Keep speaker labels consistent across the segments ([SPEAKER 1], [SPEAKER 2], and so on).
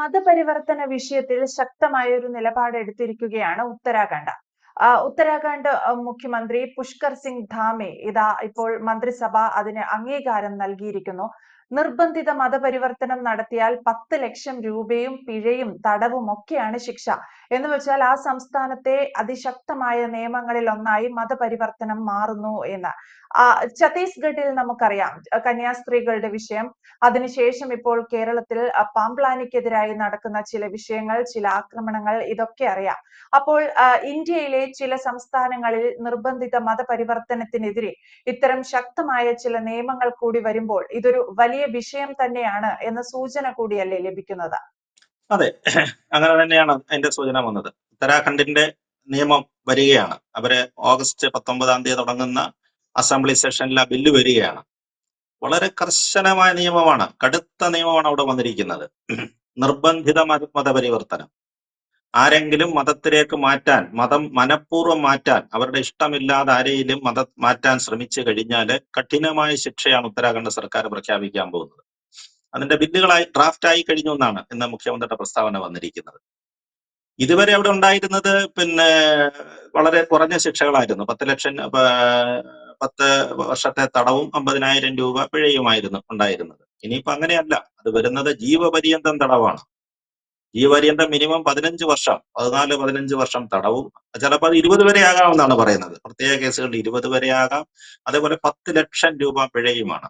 [SPEAKER 1] മതപരിവർത്തന വിഷയത്തിൽ ശക്തമായ ഒരു നിലപാട് എടുത്തിരിക്കുകയാണ് ഉത്തരാഖണ്ഡ്. ഉത്തരാഖണ്ഡ് മുഖ്യമന്ത്രി പുഷ്കർ സിംഗ് ധാമെ ഇതാ ഇപ്പോൾ മന്ത്രിസഭ അതിന് അംഗീകാരം നൽകിയിരിക്കുന്നു. നിർബന്ധിത മതപരിവർത്തനം നടത്തിയാൽ പത്ത് ലക്ഷം രൂപയും പിഴയും തടവും ഒക്കെയാണ് ശിക്ഷ. എന്ന് വെച്ചാൽ ആ സംസ്ഥാനത്തെ അതിശക്തമായ നിയമങ്ങളിൽ ഒന്നായി മതപരിവർത്തനം മാറുന്നു എന്ന്. ഛത്തീസ്ഗഡിൽ നമുക്കറിയാം കന്യാസ്ത്രീകളുടെ വിഷയം. അതിനുശേഷം ഇപ്പോൾ കേരളത്തിൽ പാംപ്ലാനിക്കെതിരായി നടക്കുന്ന ചില വിഷയങ്ങൾ ചില ആക്രമണങ്ങൾ ഇതൊക്കെ അറിയാം. അപ്പോൾ ഇന്ത്യയിലെ ചില സംസ്ഥാനങ്ങളിൽ നിർബന്ധിത മതപരിവർത്തനത്തിനെതിരെ ഇത്തരം ശക്തമായ ചില നിയമങ്ങൾ കൂടി വരുമ്പോൾ ഇതൊരു വലിയ വിഷയം തന്നെയാണ് എന്ന സൂചന കൂടിയല്ലേ ലഭിക്കുന്നത്.
[SPEAKER 2] അതെ. അങ്ങനെ തന്നെയാണ് അതിന്റെ സൂചന വന്നത്. ഉത്തരാഖണ്ഡിന്റെ നിയമം വരികയാണ്. അവർ ഓഗസ്റ്റ് പത്തൊമ്പതാം തീയതി തുടങ്ങുന്ന അസംബ്ലി സെഷനിൽ ആ ബില്ല് വരികയാണ്. വളരെ കർശനമായ നിയമമാണ്. കടുത്ത നിയമമാണ് അവിടെ വന്നിരിക്കുന്നത്. നിർബന്ധിത മത മതപരിവർത്തനം ആരെങ്കിലും മതത്തിലേക്ക് മാറ്റാൻ മതം മനഃപൂർവം മാറ്റാൻ അവരുടെ ഇഷ്ടമില്ലാതെ ആരെയും മതം മാറ്റാൻ ശ്രമിച്ചു കഴിഞ്ഞാൽ കഠിനമായ ശിക്ഷയാണ് ഉത്തരാഖണ്ഡ് സർക്കാർ പ്രഖ്യാപിക്കാൻ പോകുന്നത്. അതിന്റെ ബില്ലുകളായി ഡ്രാഫ്റ്റ് ആയി കഴിഞ്ഞു എന്നാണ് ഇന്ന് മുഖ്യമന്ത്രിയുടെ പ്രസ്താവന വന്നിരിക്കുന്നത്. ഇതുവരെ അവിടെ ഉണ്ടായിരുന്നത് പിന്നെ വളരെ കുറഞ്ഞ ശിക്ഷകളായിരുന്നു. പത്ത് ലക്ഷം പത്ത് വർഷത്തെ തടവും അമ്പതിനായിരം രൂപ പിഴയുമായിരുന്നു ഉണ്ടായിരുന്നത്. ഇനിയിപ്പോ അങ്ങനെയല്ല. അത് വരുന്നത് ജീവപര്യന്തം തടവാണ്. ജീവപര്യന്തം മിനിമം പതിനഞ്ച് വർഷം പതിനാല് പതിനഞ്ച് വർഷം തടവും. ചിലപ്പോൾ ഇരുപത് വരെ ആകാമെന്നാണ് പറയുന്നത്. പ്രത്യേക കേസുകളിൽ ഇരുപത് വരെ ആകാം. അതേപോലെ പത്ത് ലക്ഷം രൂപ പിഴയുമാണ്.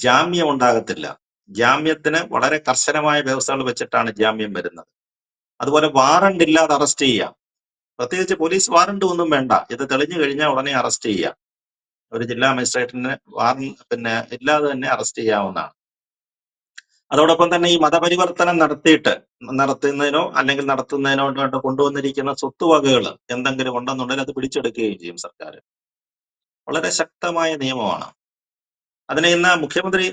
[SPEAKER 2] ജാമ്യം ഉണ്ടാകത്തില്ല. ജാമ്യത്തിന് വളരെ കർശനമായ വ്യവസ്ഥകൾ വെച്ചിട്ടാണ് ജാമ്യം വരുന്നത്. അതുപോലെ വാറണ്ട് ഇല്ലാതെ അറസ്റ്റ് ചെയ്യാം പ്രത്യേകിച്ച് പോലീസ് വാറണ്ട് ഒന്നും വേണ്ട. ഇത് തെളിഞ്ഞു കഴിഞ്ഞാൽ ഉടനെ അറസ്റ്റ് ചെയ്യാം ഒരു ജില്ലാ മജിസ്ട്രേറ്റിന് വാറണ്ട് പിന്നെ ഇല്ലാതെ തന്നെ അറസ്റ്റ് ചെയ്യാവുന്നതാണ്. അതോടൊപ്പം തന്നെ ഈ മതപരിവർത്തനം നടത്തിയിട്ട് നടത്തുന്നതിനോ അല്ലെങ്കിൽ നടത്തുന്നതിനോ കൊണ്ടുവന്നിരിക്കുന്ന സ്വത്തുവകകൾ എന്തെങ്കിലും ഉണ്ടെന്നുണ്ടെങ്കിൽ അത് പിടിച്ചെടുക്കുകയും ചെയ്യും സർക്കാർ. വളരെ ശക്തമായ നിയമമാണ്. അതിനെ ഇന്ന് മുഖ്യമന്ത്രി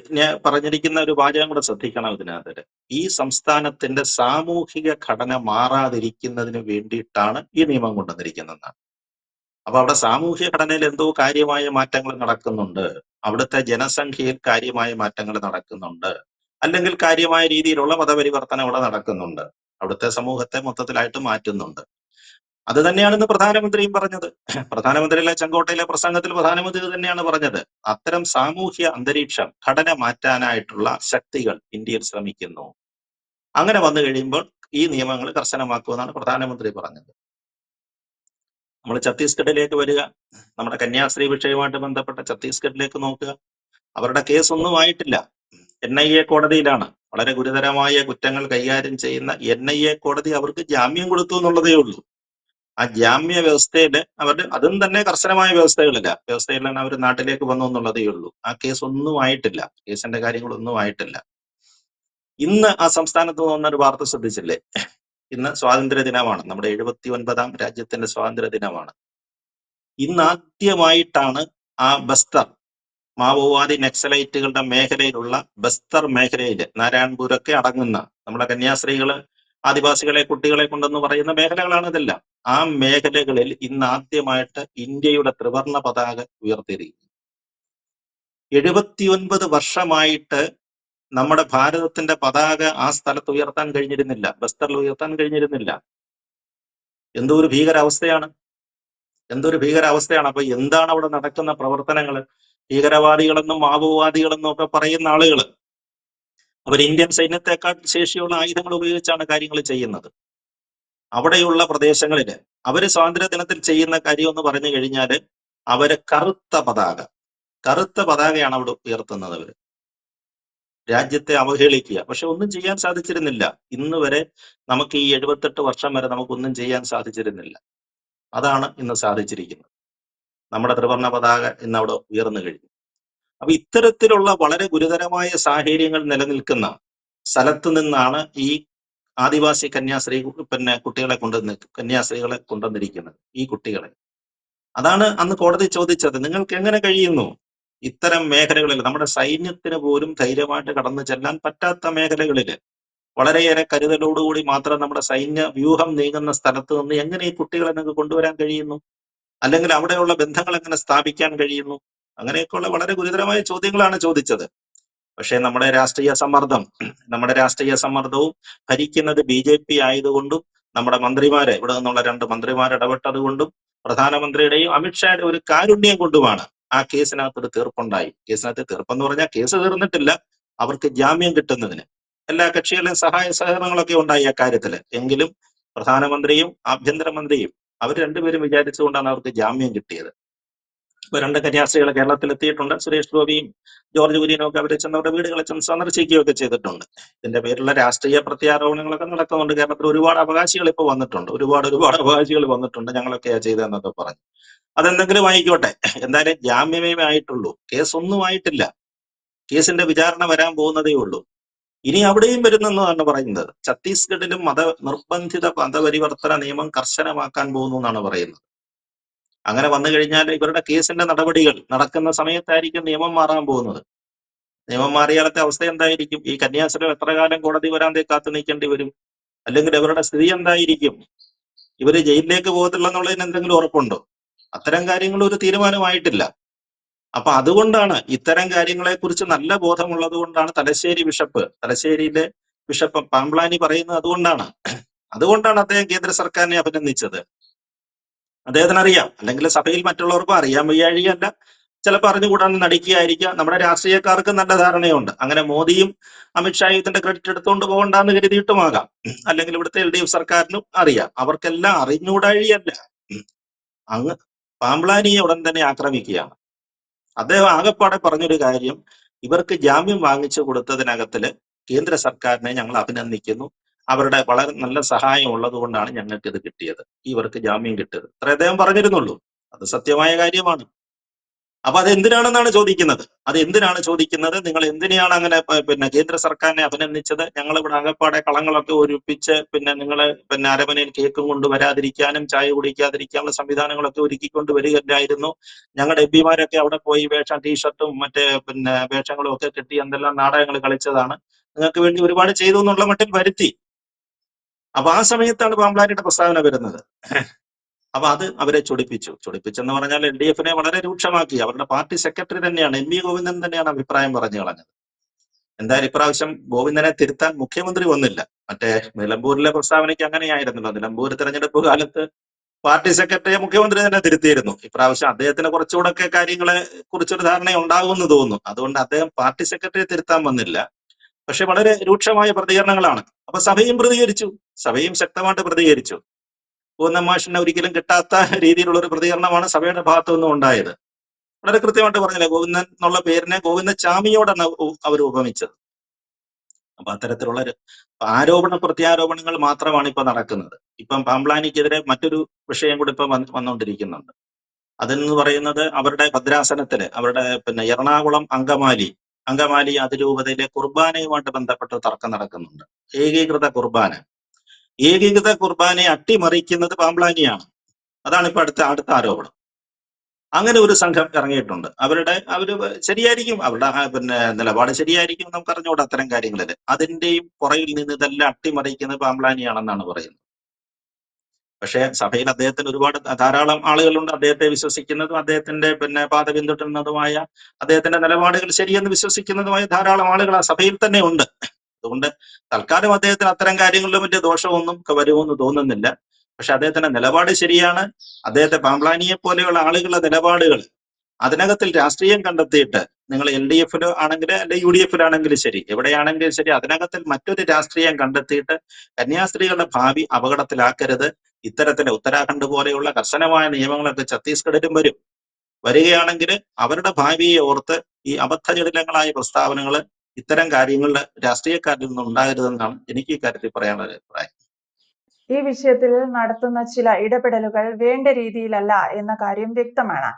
[SPEAKER 2] പറഞ്ഞിരിക്കുന്ന ഒരു വാചകം കൂടെ ശ്രദ്ധിക്കണം ഇതിനകത്ത്. ഈ സംസ്ഥാനത്തിന്റെ സാമൂഹിക ഘടന മാറാതിരിക്കുന്നതിന് വേണ്ടിയിട്ടാണ് ഈ നിയമം കൊണ്ടുവന്നിരിക്കുന്നതെന്നാണ്. അപ്പൊ അവിടെ സാമൂഹ്യ ഘടനയിൽ എന്തോ കാര്യമായ മാറ്റങ്ങൾ നടക്കുന്നുണ്ട്. അവിടുത്തെ ജനസംഖ്യയിൽ കാര്യമായ മാറ്റങ്ങൾ നടക്കുന്നുണ്ട്. അല്ലെങ്കിൽ കാര്യമായ രീതിയിലുള്ള മതപരിവർത്തനം അവിടെ നടക്കുന്നുണ്ട്. അവിടുത്തെ സമൂഹത്തെ മൊത്തത്തിലായിട്ട് മാറ്റുന്നുണ്ട്. അത് തന്നെയാണ് ഇന്ന് പ്രധാനമന്ത്രിയും പറഞ്ഞത്. പ്രധാനമന്ത്രിയിലെ ചെങ്കോട്ടയിലെ പ്രസംഗത്തിൽ പ്രധാനമന്ത്രി തന്നെയാണ് പറഞ്ഞത്. അത്തരം സാമൂഹ്യ അന്തരീക്ഷം ഘടന മാറ്റാനായിട്ടുള്ള ശക്തികൾ ഇന്ത്യയിൽ ശ്രമിക്കുന്നു. അങ്ങനെ വന്നു കഴിയുമ്പോൾ ഈ നിയമങ്ങൾ കർശനമാക്കുമെന്നാണ് പ്രധാനമന്ത്രി പറഞ്ഞത്. നമ്മൾ ഛത്തീസ്ഗഡിലേക്ക് വരിക. നമ്മുടെ കന്യാസ്ത്രീ വിഷയവുമായിട്ട് ബന്ധപ്പെട്ട ഛത്തീസ്ഗഡിലേക്ക് നോക്കുക. അവരുടെ കേസ് ഒന്നും ആയിട്ടില്ല. എൻ ഐ എ കോടതിയിലാണ്. വളരെ ഗുരുതരമായ കുറ്റങ്ങൾ കൈകാര്യം ചെയ്യുന്ന എൻ ഐ എ കോടതി അവർക്ക് ജാമ്യം കൊടുത്തു എന്നുള്ളതേ ഉള്ളൂ. ആ ജാമ്യ വ്യവസ്ഥയിൽ അവരുടെ അതും തന്നെ കർശനമായ വ്യവസ്ഥകളില്ല. വ്യവസ്ഥയിലാണ് അവർ നാട്ടിലേക്ക് വന്നു എന്നുള്ളതേ ഉള്ളൂ. ആ കേസ് ഒന്നും ആയിട്ടില്ല. കേസിന്റെ കാര്യങ്ങളൊന്നും ആയിട്ടില്ല. ഇന്ന് ആ സംസ്ഥാനത്ത് വന്ന ഒരു വാർത്ത ശ്രദ്ധിച്ചില്ലേ? ഇന്ന് സ്വാതന്ത്ര്യ ദിനമാണ്. നമ്മുടെ എഴുപത്തി ഒൻപതാം രാജ്യത്തിന്റെ സ്വാതന്ത്ര്യ ദിനമാണ്. ഇന്ന് ആദ്യമായിട്ടാണ് ആ ബസ്തർ മാവോവാദി നക്സലൈറ്റുകളുടെ മേഖലയിലുള്ള ബസ്തർ മേഖലയിൽ നാരായൺപൂരൊക്കെ അടങ്ങുന്ന നമ്മുടെ കന്യാസ്ത്രീകൾ ആദിവാസികളെ കുട്ടികളെ കൊണ്ടെന്ന് പറയുന്ന മേഖലകളാണ് ഇതെല്ലാം. ആ മേഖലകളിൽ ഇന്ന് ആദ്യമായിട്ട് ഇന്ത്യയുടെ ത്രിവർണ പതാക ഉയർത്തിയിരിക്കുന്നു. എഴുപത്തിയൊൻപത് വർഷമായിട്ട് നമ്മുടെ ഭാരതത്തിന്റെ പതാക ആ സ്ഥലത്ത് ഉയർത്താൻ കഴിഞ്ഞിരുന്നില്ല. ബസ്തറിൽ ഉയർത്താൻ കഴിഞ്ഞിരുന്നില്ല. എന്തോ ഒരു ഭീകരാവസ്ഥയാണ്. എന്തൊരു ഭീകരാവസ്ഥയാണ്. അപ്പൊ എന്താണ് അവിടെ നടക്കുന്ന പ്രവർത്തനങ്ങൾ ഭീകരവാദികളെന്നും മാവോവാദികളെന്നും ഒക്കെ പറയുന്ന ആളുകൾ അവർ ഇന്ത്യൻ സൈന്യത്തെക്കാൾ ശേഷിയുള്ള ആയുധങ്ങൾ ഉപയോഗിച്ചാണ് കാര്യങ്ങൾ ചെയ്യുന്നത്. അവിടെയുള്ള പ്രദേശങ്ങളിൽ അവർ സ്വാതന്ത്ര്യ ദിനത്തിൽ ചെയ്യുന്ന കാര്യം എന്ന് പറഞ്ഞു കഴിഞ്ഞാൽ അവർ കറുത്ത പതാക കറുത്ത പതാകയാണ് അവിടെ ഉയർത്തുന്നത് അവർ. രാജ്യത്തെ അവഹേളിക്കുക. പക്ഷെ ഒന്നും ചെയ്യാൻ സാധിച്ചിരുന്നില്ല. ഇന്ന് വരെ നമുക്ക് ഈ എഴുപത്തെട്ട് വർഷം വരെ നമുക്കൊന്നും ചെയ്യാൻ സാധിച്ചിരുന്നില്ല. അതാണ് ഇന്ന് സാധിച്ചിരിക്കുന്നത്. നമ്മുടെ ത്രിവർണ പതാക ഇന്ന് അവിടെ ഉയർന്നു കഴിഞ്ഞു. അപ്പൊ ഇത്തരത്തിലുള്ള വളരെ ഗുരുതരമായ സാഹചര്യങ്ങൾ നിലനിൽക്കുന്ന സ്ഥലത്ത് നിന്നാണ് ഈ ആദിവാസി കന്യാസ്ത്രീ പിന്നെ കുട്ടികളെ കൊണ്ടുവന്ന് കന്യാസ്ത്രീകളെ കൊണ്ടുവന്നിരിക്കുന്നത് ഈ കുട്ടികളെ. അതാണ് അന്ന് കോടതി ചോദിച്ചത് നിങ്ങൾക്ക് എങ്ങനെ കഴിയുന്നു? ഇത്തരം മേഖലകളിൽ നമ്മുടെ സൈന്യത്തിന് പോലും ധൈര്യമായിട്ട് കടന്നു ചെല്ലാൻ പറ്റാത്ത മേഖലകളിൽ വളരെയേറെ കരുതലോടുകൂടി മാത്രം നമ്മുടെ സൈന്യ വ്യൂഹം നീങ്ങുന്ന സ്ഥലത്ത് നിന്ന് എങ്ങനെ ഈ കുട്ടികളെ നിങ്ങൾക്ക് കൊണ്ടുവരാൻ കഴിയുന്നു? അല്ലെങ്കിൽ അവിടെയുള്ള ബന്ധങ്ങൾ എങ്ങനെ സ്ഥാപിക്കാൻ കഴിയുന്നു? അങ്ങനെയൊക്കെയുള്ള വളരെ ഗുരുതരമായ ചോദ്യങ്ങളാണ് ചോദിച്ചത്. പക്ഷേ നമ്മുടെ രാഷ്ട്രീയ സമ്മർദ്ദം നമ്മുടെ രാഷ്ട്രീയ സമ്മർദ്ദവും ഭരിക്കുന്നത് ബി ജെ പി ആയതുകൊണ്ടും നമ്മുടെ മന്ത്രിമാരെ ഇവിടെ നിന്നുള്ള രണ്ട് മന്ത്രിമാർ ഇടപെട്ടത് കൊണ്ടും പ്രധാനമന്ത്രിയുടെയും അമിത്ഷായുടെ ഒരു കാരുണ്യം കൊണ്ടുമാണ് ആ കേസിനകത്ത് ഒരു തീർപ്പുണ്ടായി. കേസിനകത്ത് തീർപ്പെന്ന് പറഞ്ഞാൽ കേസ് തീർന്നിട്ടില്ല അവർക്ക് ജാമ്യം കിട്ടുന്നതിന്. എല്ലാ കക്ഷികളുടെയും സഹായ സഹകരണങ്ങളൊക്കെ ഉണ്ടായി ആ കാര്യത്തിൽ. എങ്കിലും പ്രധാനമന്ത്രിയും ആഭ്യന്തരമന്ത്രിയും അവർ രണ്ടുപേരും വിചാരിച്ചുകൊണ്ടാണ് അവർക്ക് ജാമ്യം കിട്ടിയത്. ഇപ്പൊ രണ്ട് കന്യാസ്ത്രീകൾ കേരളത്തിൽ എത്തിയിട്ടുണ്ട് സുരേഷ് ഗോപിയും ജോർജ് കുര്യനും ഒക്കെ അവരെ ചെന്നവരുടെ വീടുകളെ ചെന്ന് സന്ദർശിക്കുകയൊക്കെ ചെയ്തിട്ടുണ്ട്. ഇതിന്റെ പേരിലുള്ള രാഷ്ട്രീയ പ്രത്യാരോപണങ്ങളൊക്കെ നടക്കുന്നുണ്ട്. കേരളത്തിൽ ഒരുപാട് അവകാശികൾ ഇപ്പോൾ വന്നിട്ടുണ്ട്. ഒരുപാട് ഒരുപാട് അവകാശികൾ വന്നിട്ടുണ്ട്. ഞങ്ങളൊക്കെയാ ചെയ്തതെന്നൊക്കെ പറഞ്ഞു. അതെന്തെങ്കിലും ആയിക്കോട്ടെ. എന്തായാലും ജാമ്യമേ ആയിട്ടുള്ളൂ. കേസ് ഒന്നും ആയിട്ടില്ല. കേസിന്റെ വിചാരണ വരാൻ പോകുന്നതേ ഉള്ളൂ. ഇനി അവിടെയും വരുന്നെന്നാണ് പറയുന്നത്. ഛത്തീസ്ഗഡിലും മത നിർബന്ധിത മതപരിവർത്തന നിയമം കർശനമാക്കാൻ പോകുന്നു എന്നാണ് പറയുന്നത്. അങ്ങനെ വന്നു കഴിഞ്ഞാൽ ഇവരുടെ കേസിന്റെ നടപടികൾ നടക്കുന്ന സമയത്തായിരിക്കും നിയമം മാറാൻ പോകുന്നത്. നിയമം മാറിയാലത്തെ അവസ്ഥ എന്തായിരിക്കും? ഈ കന്യാസ്ത്രീകൾ എത്ര കാലം കോടതി വരാതെ കാത്തു നീക്കേണ്ടി വരും? അല്ലെങ്കിൽ ഇവരുടെ സ്ഥിതി എന്തായിരിക്കും? ഇവർ ജയിലിലേക്ക് പോകത്തില്ല എന്നുള്ളതിന് എന്തെങ്കിലും ഉറപ്പുണ്ടോ? അത്തരം കാര്യങ്ങൾ ഒരു തീരുമാനമായിട്ടില്ല. അപ്പൊ അതുകൊണ്ടാണ് ഇത്തരം കാര്യങ്ങളെ കുറിച്ച് നല്ല ബോധമുള്ളത് കൊണ്ടാണ് തലശ്ശേരി ബിഷപ്പ് തലശ്ശേരിയിലെ ബിഷപ്പ് പാംപ്ലാനി പറയുന്നത് അതുകൊണ്ടാണ്. അതുകൊണ്ടാണ് അദ്ദേഹം കേന്ദ്ര സർക്കാരിനെ അഭിനന്ദിച്ചത്. അദ്ദേഹത്തിന് അറിയാം അല്ലെങ്കിൽ സഭയിൽ മറ്റുള്ളവർക്കും അറിയാൻ വയ്യാഴികയല്ല. ചിലപ്പോൾ അറിഞ്ഞുകൂടാൻ നടിക്കുകയായിരിക്കാം. നമ്മുടെ രാഷ്ട്രീയക്കാർക്ക് നല്ല ധാരണയുണ്ട്. അങ്ങനെ മോദിയും അമിത്ഷായും ഇതിന്റെ ക്രെഡിറ്റ് എടുത്തുകൊണ്ട് പോകണ്ടെന്ന് കരുതിയിട്ടുമാകാം. അല്ലെങ്കിൽ ഇവിടുത്തെ എൽ ഡി എഫ് സർക്കാരിനും അറിയാം. അവർക്കെല്ലാം അറിഞ്ഞുകൂടാഴിയല്ല അങ്ങ് പാമ്പ്ലാനിയെ ഉടൻ തന്നെ ആക്രമിക്കുകയാണ്. അദ്ദേഹം ആകെപ്പാടെ പറഞ്ഞൊരു കാര്യം ഇവർക്ക് ജാമ്യം വാങ്ങിച്ചു കൊടുത്തതിനകത്തിൽ കേന്ദ്ര സർക്കാരിനെ ഞങ്ങൾ അഭിനന്ദിക്കുന്നു. അവരുടെ വളരെ നല്ല സഹായം ഉള്ളത് കൊണ്ടാണ് ഞങ്ങൾക്ക് ഇത് കിട്ടിയത്. ഇവർക്ക് ജാമ്യം കിട്ടിയത്. അത്ര അദ്ദേഹം പറഞ്ഞിരുന്നുള്ളൂ. അത് സത്യമായ കാര്യമാണ്. അപ്പൊ അത് എന്തിനാണെന്നാണ് ചോദിക്കുന്നത്? അത് എന്തിനാണ് ചോദിക്കുന്നത്? നിങ്ങൾ എന്തിനാണ് അങ്ങനെ പിന്നെ കേന്ദ്ര സർക്കാരിനെ അഭിനന്ദിച്ചത്? ഞങ്ങൾ ഇവിടെ അകപ്പാടെ കളങ്ങളൊക്കെ ഒരുപ്പിച്ച് പിന്നെ നിങ്ങൾ പിന്നെ അരമനയിൽ കേക്കും കൊണ്ടുവരാതിരിക്കാനും ചായ കുടിക്കാതിരിക്കാനുള്ള സംവിധാനങ്ങളൊക്കെ ഒരുക്കിക്കൊണ്ട് വരികയായിരുന്നു. ഞങ്ങളുടെ എം പിമാരൊക്കെ അവിടെ പോയി വേഷം ടീഷർട്ടും മറ്റേ പിന്നെ വേഷങ്ങളും ഒക്കെ കെട്ടി എന്തെല്ലാം നാടകങ്ങൾ കളിച്ചതാണ്. നിങ്ങൾക്ക് വേണ്ടി ഒരുപാട് ചെയ്തു എന്നുള്ള മട്ടിൽ വരുത്തി. അപ്പൊ ആ സമയത്താണ് പാമ്പ്ലാരിയുടെ പ്രസ്താവന വരുന്നത്. അപ്പൊ അത് അവരെ ചൊടിപ്പിച്ചു. ചൊടിപ്പിച്ചെന്ന് പറഞ്ഞാൽ എൽ ഡി എഫിനെ വളരെ രൂക്ഷമാക്കി. അവരുടെ പാർട്ടി സെക്രട്ടറി തന്നെയാണ് എം വി ഗോവിന്ദൻ തന്നെയാണ് അഭിപ്രായം പറഞ്ഞു കളഞ്ഞത്. എന്തായാലും ഇപ്രാവശ്യം ഗോവിന്ദനെ തിരുത്താൻ മുഖ്യമന്ത്രി വന്നില്ല. മറ്റേ നിലമ്പൂരിലെ പ്രസ്താവനയ്ക്ക് അങ്ങനെയായിരുന്നല്ലോ. നിലമ്പൂർ തെരഞ്ഞെടുപ്പ് കാലത്ത് പാർട്ടി സെക്രട്ടറിയെ മുഖ്യമന്ത്രി തന്നെ തിരുത്തിയിരുന്നു. ഇപ്രാവശ്യം അദ്ദേഹത്തിന് കുറച്ചുകൂടെ ഒക്കെ കാര്യങ്ങളെ കുറിച്ചൊരു ധാരണ ഉണ്ടാകുമെന്ന് തോന്നുന്നു. അതുകൊണ്ട് അദ്ദേഹം പാർട്ടി സെക്രട്ടറിയെ തിരുത്താൻ വന്നില്ല. പക്ഷെ വളരെ രൂക്ഷമായ പ്രതികരണങ്ങളാണ്. അപ്പൊ സഭയും പ്രതികരിച്ചു. സഭയും ശക്തമായിട്ട് പ്രതികരിച്ചു. ഗോവിന്ദൻ മാഷിനെ ഒരിക്കലും കിട്ടാത്ത രീതിയിലുള്ള ഒരു പ്രതികരണമാണ് സഭയുടെ ഭാഗത്തു നിന്നും ഉണ്ടായത്. വളരെ കൃത്യമായിട്ട് പറഞ്ഞില്ലേ ഗോവിന്ദൻ എന്നുള്ള പേരിനെ ഗോവിന്ദ ചാമിയോടാണ് അവർ ഉപമിച്ചത്. അപ്പൊ അത്തരത്തിലുള്ള ആരോപണ പ്രത്യാരോപണങ്ങൾ മാത്രമാണ് ഇപ്പൊ നടക്കുന്നത്. ഇപ്പം പാംപ്ലാനിക്കെതിരെ മറ്റൊരു വിഷയം കൂടി ഇപ്പൊ വന്ന് വന്നുകൊണ്ടിരിക്കുന്നുണ്ട് അതെന്ന് പറയുന്നത് അവരുടെ ഭദ്രാസനത്തിൽ അവരുടെ പിന്നെ എറണാകുളം അങ്കമാലി അങ്കമാലി അതിരൂപതയിലെ കുർബാനയുമായിട്ട് ബന്ധപ്പെട്ട് തർക്കം നടക്കുന്നുണ്ട്. ഏകീകൃത കുർബാന. ഏകീകൃത കുർബാനയെ അട്ടിമറിക്കുന്നത് പാമ്പ്ലാനിയാണ് അതാണ് ഇപ്പൊ അടുത്ത അടുത്ത ആരോപണം. അങ്ങനെ ഒരു സംഘം ഇറങ്ങിയിട്ടുണ്ട്. അവരുടെ അവർ ശരിയായിരിക്കും അവരുടെ പിന്നെ നിലപാട് ശരിയായിരിക്കും നമുക്ക് അറിഞ്ഞുകൂടാ അത്തരം കാര്യങ്ങളിൽ അതിന്റെയും പുറയിൽ നിന്ന് ഇതെല്ലാം അട്ടിമറിക്കുന്നത് പാമ്പ്ലാനിയാണെന്നാണ് പറയുന്നത്. പക്ഷേ സഭയിൽ അദ്ദേഹത്തിന് ഒരുപാട് ധാരാളം ആളുകളുണ്ട് അദ്ദേഹത്തെ വിശ്വസിക്കുന്നതും അദ്ദേഹത്തിന്റെ പിന്നെ പാത പിന്തുടരുന്നതുമായ അദ്ദേഹത്തിന്റെ നിലപാടുകൾ ശരിയെന്ന് വിശ്വസിക്കുന്നതുമായ ധാരാളം ആളുകൾ ആ സഭയിൽ തന്നെ ഉണ്ട്. അതുകൊണ്ട് തൽക്കാലം അദ്ദേഹത്തിന് അത്തരം കാര്യങ്ങളിലും വലിയ ദോഷമൊന്നും വരുമെന്ന് തോന്നുന്നില്ല. പക്ഷെ അദ്ദേഹത്തിന്റെ നിലപാട് ശരിയാണ്. അദ്ദേഹത്തെ പാംപ്ലാനിയെ പോലെയുള്ള ആളുകളുടെ നിലപാടുകൾ അതിനകത്തിൽ രാഷ്ട്രീയം കണ്ടെത്തിയിട്ട് നിങ്ങൾ എൽ ഡി എഫിലോ ആണെങ്കിൽ അല്ലെങ്കിൽ യു ഡി എഫിലാണെങ്കിലും ശരി. എവിടെയാണെങ്കിലും ശരി. അതിനകത്തിൽ മറ്റൊരു രാഷ്ട്രീയം കണ്ടെത്തിയിട്ട് കന്യാസ്ത്രീകളുടെ ഭാവി അപകടത്തിലാക്കരുത്. ഇത്തരത്തിലെ ഉത്തരാഖണ്ഡ് പോലെയുള്ള കർശനമായ നിയമങ്ങളൊക്കെ ഛത്തീസ്ഗഡിലും വരും. വരികയാണെങ്കിൽ അവരുടെ ഭാവിയെ ഓർത്ത് ഈ അബദ്ധജടിലങ്ങളായ പ്രസ്താവനകൾ ഇത്തരം കാര്യങ്ങളിൽ രാഷ്ട്രീയക്കാരിൽ നിന്ന് ഉണ്ടാകരുതെന്നാണ് എനിക്ക് ഈ കാര്യത്തിൽ പറയാനുള്ള അഭിപ്രായം.
[SPEAKER 1] ഈ വിഷയത്തിൽ നടത്തുന്ന ചില ഇടപെടലുകൾ വേണ്ട രീതിയിലല്ല എന്ന കാര്യം വ്യക്തമാണ്.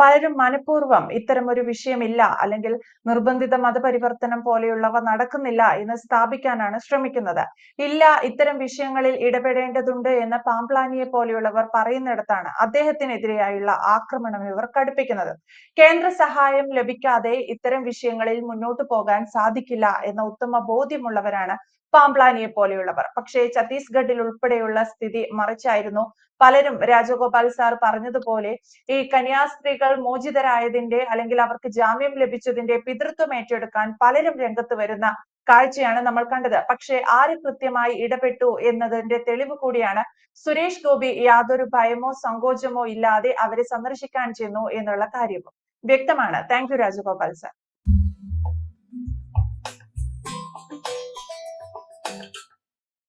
[SPEAKER 1] പലരും മനഃപൂർവം ഇത്തരം ഒരു വിഷയമില്ല അല്ലെങ്കിൽ നിർബന്ധിത മതപരിവർത്തനം പോലെയുള്ളവ നടക്കുന്നില്ല എന്ന് സ്ഥാപിക്കാനാണ് ശ്രമിക്കുന്നത്. ഇല്ല ഇത്തരം വിഷയങ്ങളിൽ ഇടപെടേണ്ടതുണ്ട് എന്ന് പാംപ്ലാനിയെ പോലെയുള്ളവർ പറയുന്നിടത്താണ് അദ്ദേഹത്തിനെതിരെയായുള്ള ആക്രമണം ഇവർ കടുപ്പിക്കുന്നത്. കേന്ദ്ര സഹായം ലഭിക്കാതെ ഇത്തരം വിഷയങ്ങളിൽ മുന്നോട്ടു പോകാൻ സാധിക്കില്ല എന്ന ഉത്തമ ബോധ്യമുള്ളവരാണ് പാംപ്ലാനിയെ പോലെയുള്ളവർ. പക്ഷേ ഛത്തീസ്ഗഡിൽ ഉൾപ്പെടെയുള്ള സ്ഥിതി മറിച്ചായിരുന്നു. പലരും രാജഗോപാൽ സാർ പറഞ്ഞതുപോലെ ഈ കന്യാസ്ത്രീകൾ മോചിതരായതിന്റെ അല്ലെങ്കിൽ അവർക്ക് ജാമ്യം ലഭിച്ചതിന്റെ പിതൃത്വം ഏറ്റെടുക്കാൻ പലരും രംഗത്ത് വരുന്ന കാഴ്ചയാണ് നമ്മൾ കണ്ടത്. പക്ഷെ ആര് കൃത്യമായി ഇടപെട്ടു എന്നതിന്റെ തെളിവ് കൂടിയാണ് സുരേഷ് ഗോപി യാതൊരു ഭയമോ സങ്കോചമോ ഇല്ലാതെ അവരെ സന്ദർശിക്കാൻ ചെന്നു എന്നുള്ള കാര്യവും വ്യക്തമാണ്. Thank you Rajagopal sir.